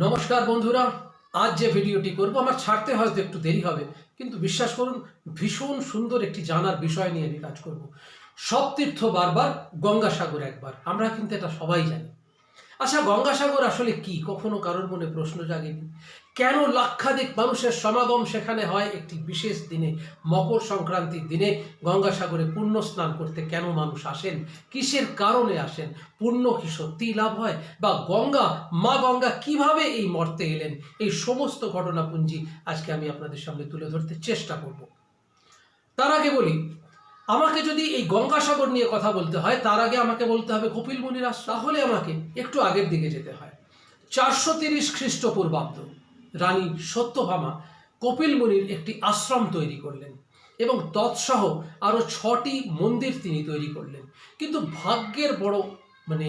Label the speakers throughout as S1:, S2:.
S1: নমস্কার বন্ধুরা, আজ যে ভিডিওটি করব, আমার ছাড়তে হয়তো একটু দেরি হবে, কিন্তু বিশ্বাস করুন, ভীষণ সুন্দর একটি জানার বিষয় নিয়ে আমি কাজ করব। সব তীর্থ বারবার গঙ্গাসাগর একবার, আমরা কিন্তু এটা সবাই জানি। আচ্ছা গঙ্গাসাগর আসলে কি? কখনো কারোর মনে প্রশ্ন জাগেনি? কেন লক্ষাধিক মানুষের সমাগম সেখানে হয় একটি বিশেষ দিনে, মকর সংক্রান্তির দিনে? গঙ্গাসাগরে পুণ্য স্নান করতে কেন মানুষ আসেন? কিসের কারণে আসেন? পুণ্য কি সত্যিই লাভ হয়? বা গঙ্গা, মা গঙ্গা কীভাবে এই মর্তে এলেন? এই সমস্ত ঘটনাপুঞ্জি আজকে আমি আপনাদের সামনে তুলে ধরতে চেষ্টা করব। তার আগে বলি আমাকে যদি এই গঙ্গাসাগর নিয়ে কথা বলতে হয়, তার আগে আমাকে বলতে হবে কপিল মুনির, তাহলে আমাকে একটু আগের দিকে যেতে হয়। চারশো তিরিশ খ্রিস্টপূর্বাব্দ, রানী সত্যভামা কপিল মুনির একটি আশ্রম তৈরি করলেন এবং তৎসহ আরও ছটি মন্দির তিনি তৈরি করলেন। কিন্তু ভাগ্যের বড় মানে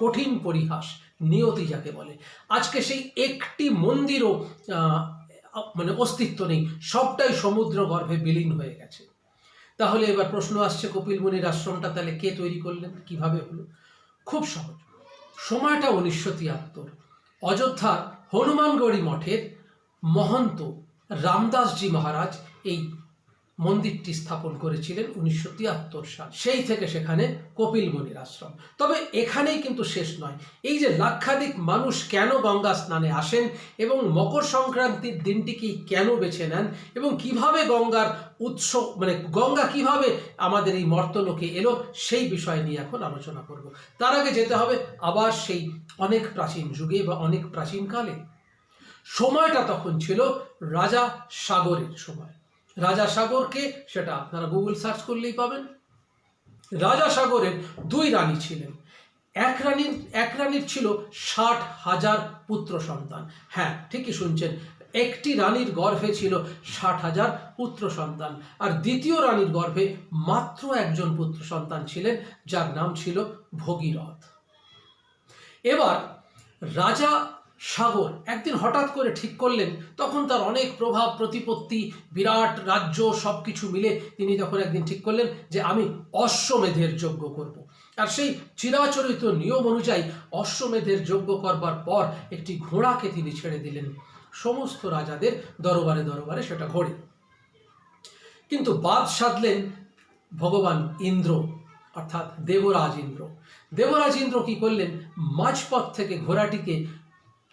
S1: কঠিন পরিহাস, নিয়তি যাকে বলে, আজকে সেই একটি মন্দিরও মানে অস্তিত্ব নেই, সবটাই সমুদ্র গর্ভে বিলীন হয়ে গেছে। তাহলে এবার প্রশ্ন আসছে কপিল মুনির আশ্রমটা তাহলে কে তৈরি করলেন? কীভাবে হলো? খুব সহজ। সময়টা উনিশশো তিয়াত্তর। অযোধ্যা হনুমানগড়ি মঠের মহন্ত রামদাসজি মহারাজ এই মন্দিরটি স্থাপন করেছিলেন উনিশশো তিয়াত্তর সাল। সেই থেকে সেখানে কপিল মুনির আশ্রম। তবে এখানেই কিন্তু শেষ নয়। এই যে লাক্ষাধিক মানুষ কেন গঙ্গা স্নানে আসেন এবং মকর সংক্রান্তির দিনটিকেই কেন বেছে নেন এবং কীভাবে গঙ্গার উৎস মানে গঙ্গা কীভাবে আমাদের এই মর্তলোকে এলো, সেই বিষয় নিয়ে এখন আলোচনা করব। তার আগে যেতে হবে আবার সেই অনেক প্রাচীন যুগে বা অনেক প্রাচীন কালে। সময়টা তখন ছিল রাজা সাগরের সময়। রাজা সাগরকে, সেটা আপনারা গুগল সার্চ করলেই পাবেন। রাজা সাগরের দুই রানী ছিলেন। এক রানীর এক রানীর ছিল ষাট হাজার পুত্র সন্তান। হ্যাঁ ঠিকই শুনছেন, একটি রানীর গর্ভে ছিল ষাট হাজার পুত্র সন্তান, আর দ্বিতীয় রানীর গর্ভে মাত্র একজন পুত্র সন্তান ছিলেন, যার নাম ছিল ভগীরথ। এবার রাজা সাগর একদিন হঠাৎ করে ঠিক করলেন, তখন তার অনেক প্রভাব, প্রতিপত্তি, বিরাট রাজ্য সব কিছু মিলে তিনি তখন একদিন ঠিক করলেন যে আমি অশ্বমেধের যজ্ঞ করব। আর সেই চিরাচরিত নিয়ম অনুযায়ী অশ্বমেধের যজ্ঞ করবার পর একটি ঘোড়াকে তিনি ছেড়ে দিলেন। সমস্ত রাজাদের দরবারে দরবারে সেটা ঘোরে কিন্তু বাদ সাধলেন ভগবান ইন্দ্র, অর্থাৎ দেবরাজ ইন্দ্র। দেবরাজ ইন্দ্র কি করলেন? মাঝপথ থেকে ঘোড়াটিকে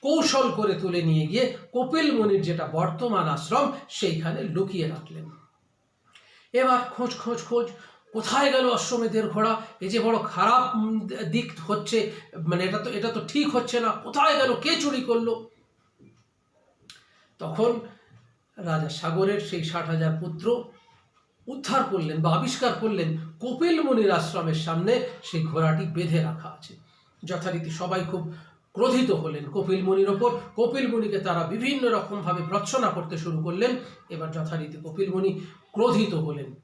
S1: কৌশল করে তুলে নিয়ে গিয়ে কপিল মুনির যেটা বর্তমান আশ্রম, সেইখানে লুকিয়ে রাখলেন। এবার খোঁজ খোঁজ খোঁজ, কোথায় গেল অশ্বমেধের ঘোড়া? এই যে বড় খারাপ দিক হচ্ছে মানে এটা তো এটা তো ঠিক হচ্ছে না, কোথায় গেল, কে চুরি করল? তখন রাজা সাগরের সেই ষাট হাজার পুত্র উদ্ধার করলেন বা আবিষ্কার করলেন কপিল মুনির আশ্রমের সামনে, সেই ঘোড়াটি বেঁধে রাখা আছে। যথারীতি সবাই খুব ক্রোধিত হলেন কপিল মুনির ওপর। কপিল মুনিকে তারা বিভিন্ন রকমভাবে ভর্ৎসনা করতে শুরু করলেন। এবার যথারীতি কপিল মুনি ক্রোধিত হলেন।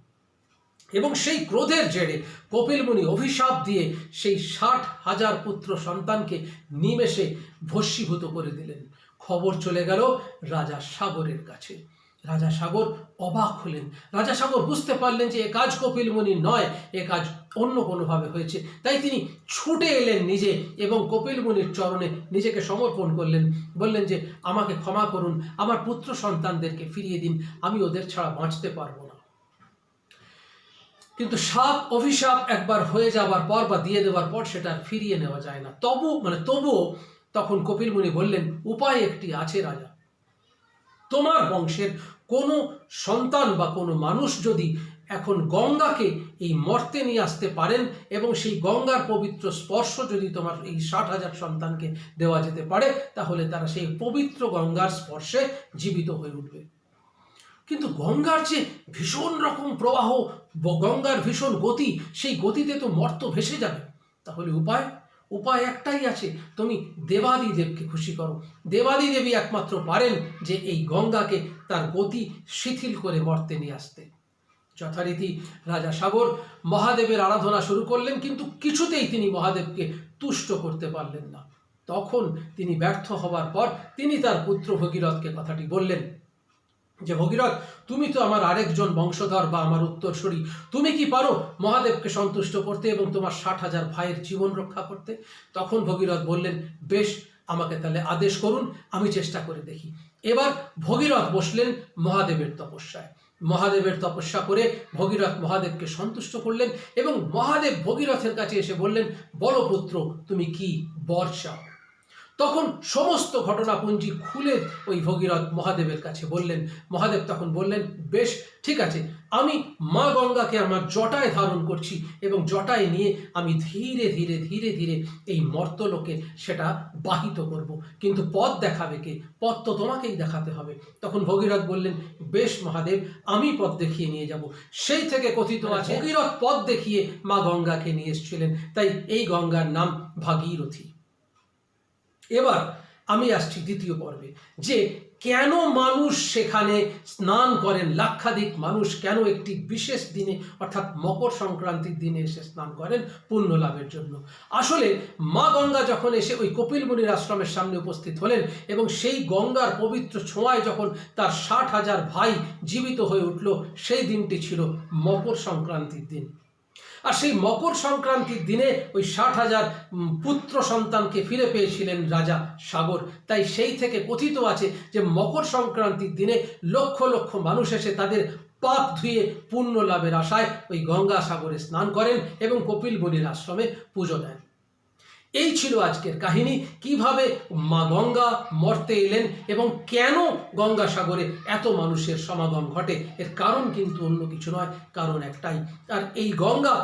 S1: এবং সেই ক্রোধের জেরে কপিল মুনি অভিশাপ দিয়ে সেই ষাট হাজার পুত্র সন্তানকে নিমেষে ভস্মীভূত করে দিলেন। খবর চলে গেল রাজা সাগরের কাছে। রাজা সাগর অবাক হলেন। রাজা সাগর বুঝতে পারলেন যে এ কাজ কপিল মুনির নয়, এ কাজ অন্য কোনোভাবে হয়েছে। তাই তিনি ছুটে এলেন নিজে এবং কপিল মুনির চরণে নিজেকে সমর্পণ করলেন। বললেন যে, আমাকে ক্ষমা করুন, আমার পুত্র সন্তানদেরকে ফিরিয়ে দিন, আমি ওদের ছাড়া বাঁচতে পারব না। কিন্তু সাপ, অভিশাপ একবার হয়ে যাবার পর বা দিয়ে দেওয়ার পর সেটা ফিরিয়ে নেওয়া যায় না। তবু মানে তবুও তখন কপিল মুনি বললেন, উপায় একটি আছে রাজা। তোমার বংশের কোনো সন্তান বা কোনো মানুষ যদি এখন গঙ্গাকে এই মর্তে নিয়ে আসতে পারেন এবং সেই গঙ্গার পবিত্র স্পর্শ যদি তোমার এই ষাট হাজার সন্তানকে দেওয়া যেতে পারে, তাহলে তারা সেই পবিত্র গঙ্গার স্পর্শে জীবিত হয়ে উঠবে। কিন্তু গঙ্গার যে ভীষণ রকম প্রবাহ গঙ্গার ভীষণ গতি, সেই গতিতে তো মর্ত ভেসে যাবে। তাহলে উপায়? উপায় একটাই আছে, তুমি দেবাদি দেবকে খুশি করো। দেবাদি দেবী একমাত্র পারেন যে এই গঙ্গাকে তার গতি শিথিল করে মর্তে নিয়ে আসতে। যথারীতি রাজা সাগর মহাদেবের আরাধনা শুরু করলেন, কিন্তু কিছুতেই তিনি মহাদেবকে তুষ্ট করতে পারলেন না। তখন তিনি ব্যর্থ হবার পর তিনি তার পুত্র ভগীরথকে কথাটি বললেন, যে ভগীরথ, তুমি তো আমার আরেকজন বংশধর বা আমার উত্তরসূরি। তুমি কি পারো মহাদেবকে সন্তুষ্ট করতে এবং তোমার ষাট হাজার ভাইয়ের জীবন রক্ষা করতে? তখন ভগীরথ বললেন, বেশ, আমাকে তাহলে আদেশ করুন, আমি চেষ্টা করে দেখি। এবার ভগীরথ বসলেন মহাদেবের তপস্যায়। মহাদেবের তপস্যা করে ভগীরথ মহাদেবকে সন্তুষ্ট করলেন এবং মহাদেব ভগীরথের কাছে এসে বললেন, বলো পুত্র, তুমি কি বর্ষা তখন সমস্ত ঘটনাপুঞ্জি খুলে ওই ভগীরথ মহাদেবের কাছে বললেন। মহাদেব তখন বললেন, বেশ, ঠিক আছে আমি মা গঙ্গাকে আমার জটায় ধারণ করছি এবং জটায় নিয়ে আমি ধীরে ধীরে ধীরে ধীরে এই মর্তলোকে সেটা বাহিত করব। কিন্তু পথ দেখাবে কে? পথ তো তোমাকেই দেখাতে হবে। তখন ভগীরথ বললেন বেশ মহাদেব আমি পথ দেখিয়ে নিয়ে যাব। সেই থেকে কথিত আছে ভগীরথ পথ দেখিয়ে মা গঙ্গাকে নিয়ে এসেছিলেন। তাই এই গঙ্গার নাম ভাগীরথী। এবার আমি আসছি দ্বিতীয় পর্বে। যে কেন মানুষ সেখানে স্নান করেন? লাক্ষাধিক মানুষ কেন একটি বিশেষ দিনে, অর্থাৎ মকর সংক্রান্তির দিনে এসে স্নান করেন পুণ্য লাভের জন্য? আসলে মা গঙ্গা যখন এসে ওই কপিল মুনির আশ্রমের সামনে উপস্থিত হলেন এবং সেই গঙ্গার পবিত্র ছোঁয়ায় যখন তার ষাট হাজার ভাই জীবিত হয়ে উঠল, সেই দিনটি ছিল মকর সংক্রান্তির দিন। আর সেই মকর সংক্রান্তির দিনে ওই ষাট হাজার পুত্র সন্তানকে ফিরে পেয়েছিলেন রাজা সাগর। তাই সেই থেকে কথিত আছে যে মকর সংক্রান্তির দিনে লক্ষ লক্ষ মানুষ এসে তাদের পাপ ধুয়ে পুণ্য লাভের আশায় ওই গঙ্গা সাগরে স্নান করেন এবং কপিল বলির আশ্রমে পুজো দেন। এই ছিল আজকের কাহিনী। কীভাবে মা গঙ্গা মর্তে এলেন এবং কেন গঙ্গা সাগরে এত মানুষের সমাগম ঘটে, এর কারণ কিন্তু অন্য কিছু নয়, কারণ একটাই। আর এই গঙ্গা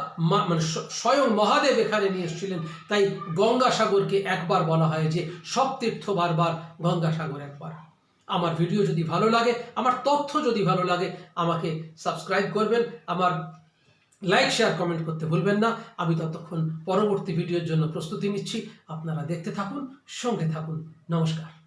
S1: মানে স্বয়ং মহাদেব এখানে নিয়ে এসেছিলেন। তাই গঙ্গা সাগরকে একবার বলা হয় যে সব তীর্থ বারবার গঙ্গা সাগর একবার। আমার ভিডিও যদি ভালো লাগে, আমার তথ্য যদি ভালো লাগে, আমাকে সাবস্ক্রাইব করবেন। আমার লাইক শেয়ার কমেন্ট করতে ভুলবেন না। আমি ততক্ষণ পরবর্তী ভিডিওর জন্য প্রস্তুতি নিচ্ছি। আপনারা দেখতে থাকুন, সঙ্গে থাকুন। নমস্কার।